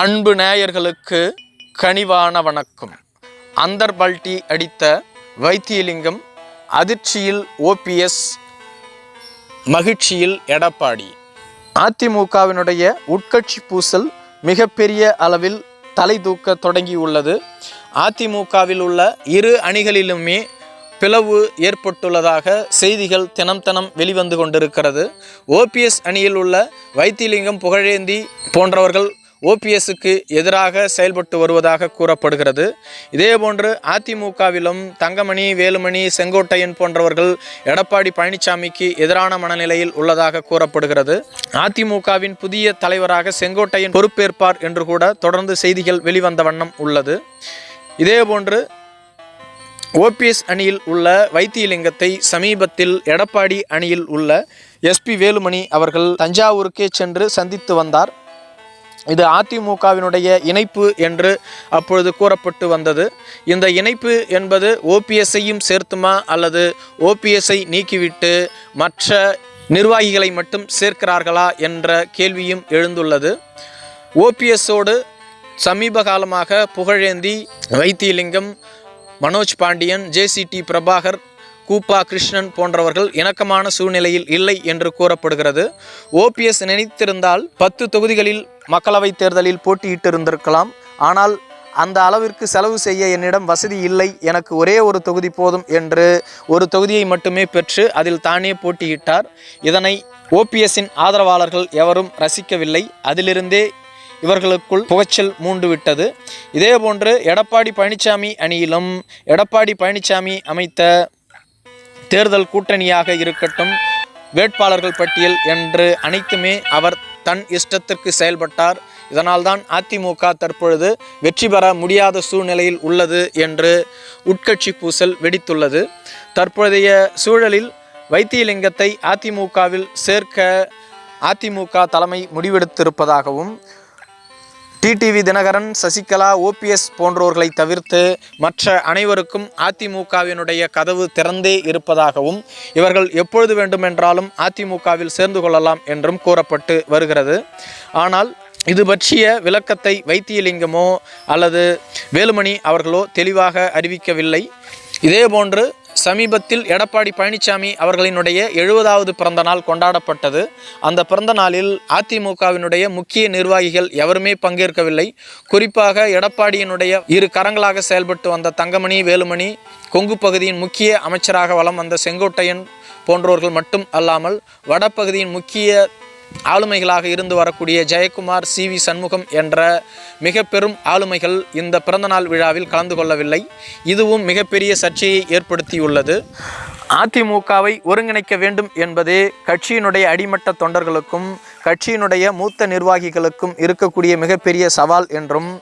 அன்பு நேயர்களுக்கு கனிவான வணக்கம். அந்தர் பல்டி அடித்த வைத்தியலிங்கம் அதிர்ச்சியில் ஓபிஎஸ் மகிழ்ச்சியில் எடப்பாடி. அதிமுகவினுடைய உட்கட்சி பூசல் மிகப்பெரிய அளவில் தலை தூக்க தொடங்கியுள்ளது. அதிமுகவில் உள்ள இரு அணிகளிலுமே பிளவு ஏற்பட்டுள்ளதாக செய்திகள் தினம் தினம் வெளிவந்து கொண்டிருக்கிறது. ஓபிஎஸ் அணியில் உள்ள வைத்திலிங்கம் புகழேந்தி போன்றவர்கள் ஓபிஎஸ்க்கு எதிராக செயல்பட்டு வருவதாக கூறப்படுகிறது. இதேபோன்று அதிமுகவிலும் தங்கமணி வேலுமணி செங்கோட்டையன் போன்றவர்கள் எடப்பாடி பழனிசாமிக்கு எதிரான மனநிலையில் உள்ளதாக கூறப்படுகிறது. அதிமுகவின் புதிய தலைவராக செங்கோட்டையன் பொறுப்பேற்பார் என்று கூட தொடர்ந்து செய்திகள் வெளிவந்த வண்ணம் உள்ளது. இதேபோன்று ஓபிஎஸ் அணியில் உள்ள வைத்தியலிங்கத்தை சமீபத்தில் எடப்பாடி அணியில் உள்ள எஸ்பி வேலுமணி அவர்கள் தஞ்சாவூருக்கே சென்று சந்தித்து வந்தார். இது அதிமுகவினுடைய இணைப்பு என்று அப்பொழுது கூறப்பட்டு வந்தது. இந்த இணைப்பு என்பது ஓபிஎஸ்ஸையும் சேர்த்துமா அல்லது ஓபிஎஸ்ஐ நீக்கிவிட்டு மற்ற நிர்வாகிகளை மட்டும் சேர்க்கிறார்களா என்ற கேள்வியும் எழுந்துள்ளது. ஓபிஎஸ்ஸோடு சமீப காலமாக புகழேந்தி வைத்தியலிங்கம் மனோஜ் பாண்டியன் ஜேசிடி பிரபாகர் கூப்பா கிருஷ்ணன் போன்றவர்கள் இணக்கமான சூழ்நிலையில் இல்லை என்று கூறப்படுகிறது. ஓபிஎஸ் நினைத்திருந்தால் பத்து தொகுதிகளில் மக்களவைத் தேர்தலில் போட்டியிட்டிருந்திருக்கலாம். ஆனால் அந்த அளவிற்கு செலவு செய்ய என்னிடம் வசதி இல்லை. எனக்கு ஒரே ஒரு தொகுதி போதும் என்று ஒரு தொகுதியை மட்டுமே பெற்று அதில் தானே போட்டியிட்டார். இதனை ஓபிஎஸ்ஸின் ஆதரவாளர்கள் எவரும் ரசிக்கவில்லை. அதிலிருந்தே இவர்களுக்குள் புகைச்சல் மூண்டு விட்டது இதேபோன்று எடப்பாடி பழனிசாமி அணியிலும் எடப்பாடி பழனிசாமி அமைத்த தேர்தல் கூட்டணியாக இருக்கட்டும் வேட்பாளர்கள் பட்டியல் என்று அனைத்துமே அவர் தன் இஷ்டத்திற்கு செயல்பட்டார். இதனால்தான் அதிமுக தற்பொழுது வெற்றி பெற முடியாத சூழ்நிலையில் உள்ளது என்று உட்கட்சி பூசல் வெடித்துள்ளது. தற்போதைய சூழலில் வைத்தியலிங்கத்தை அதிமுகவில் சேர்க்க அதிமுக தலைமை முடிவெடுத்திருப்பதாகவும் டிடிவி தினகரன் சசிகலா ஓபிஎஸ் போன்றோர்களை தவிர்த்து மற்ற அனைவருக்கும் அதிமுகவினுடைய கதவு திறந்தே இருப்பதாகவும் இவர்கள் எப்பொழுது வேண்டுமென்றாலும் அதிமுகவில் சேர்ந்து கொள்ளலாம் என்றும் கூறப்பட்டு வருகிறது. ஆனால் இது பற்றிய விளக்கத்தை வைத்தியலிங்கமோ அல்லது வேலுமணி அவர்களோ தெளிவாக அறிவிக்கவில்லை. இதேபோன்று சமீபத்தில் எடப்பாடி பழனிசாமி அவர்களினுடைய எழுபதாவது பிறந்த நாள் கொண்டாடப்பட்டது. அந்த பிறந்த நாளில் அதிமுகவினுடைய முக்கிய நிர்வாகிகள் எவருமே பங்கேற்கவில்லை. குறிப்பாக எடப்பாடியினுடைய இரு கரங்களாக செயல்பட்டு வந்த தங்கமணி வேலுமணி கொங்கு பகுதியின் முக்கிய அமைச்சராக வலம் வந்த செங்கோட்டையன் போன்றோர்கள் மட்டும் அல்லாமல் வடபகுதியின் முக்கிய ஆளுமைகளாக இருந்து வரக்கூடிய ஜெயக்குமார் சி வி சண்முகம் என்ற மிக பெரும் ஆளுமைகள் இந்த பிறந்தநாள் விழாவில் கலந்து கொள்ளவில்லை. இதுவும் மிகப்பெரிய சர்ச்சையை ஏற்படுத்தியுள்ளது. அதிமுகவை ஒருங்கிணைக்க வேண்டும் என்பதே கட்சியினுடைய அடிமட்ட தொண்டர்களுக்கும் கட்சியினுடைய மூத்த நிர்வாகிகளுக்கும் இருக்கக்கூடிய மிகப்பெரிய சவால் என்றும்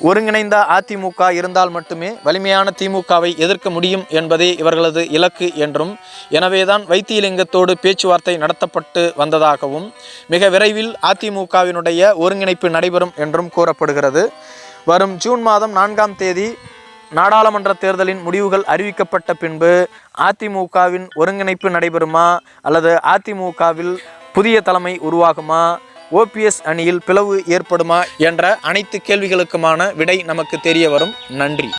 ஒருங்கிணைந்த அதிமுக இருந்தால் மட்டுமே வலிமையான திமுகவை எதிர்க்க முடியும் என்பதே இவர்களது இலக்கு என்றும் எனவேதான் வைத்தியலிங்கத்தோடு பேச்சுவார்த்தை நடத்தப்பட்டு வந்ததாகவும் மிக விரைவில் அதிமுகவினுடைய ஒருங்கிணைப்பு நடைபெறும் என்றும் கூறப்படுகிறது. வரும் ஜூன் மாதம் நான்காம் தேதி நாடாளுமன்ற தேர்தலின் முடிவுகள் அறிவிக்கப்பட்ட பின்பு அதிமுகவின் ஒருங்கிணைப்பு நடைபெறுமா அல்லது அதிமுகவில் புதிய தலைமை உருவாகுமா? ஓபிஎஸ் அணியில் பிளவு ஏற்படுமா என்ற அனைத்து கேள்விகளுக்குமான விடை நமக்கு தெரிய வரும். நன்றி.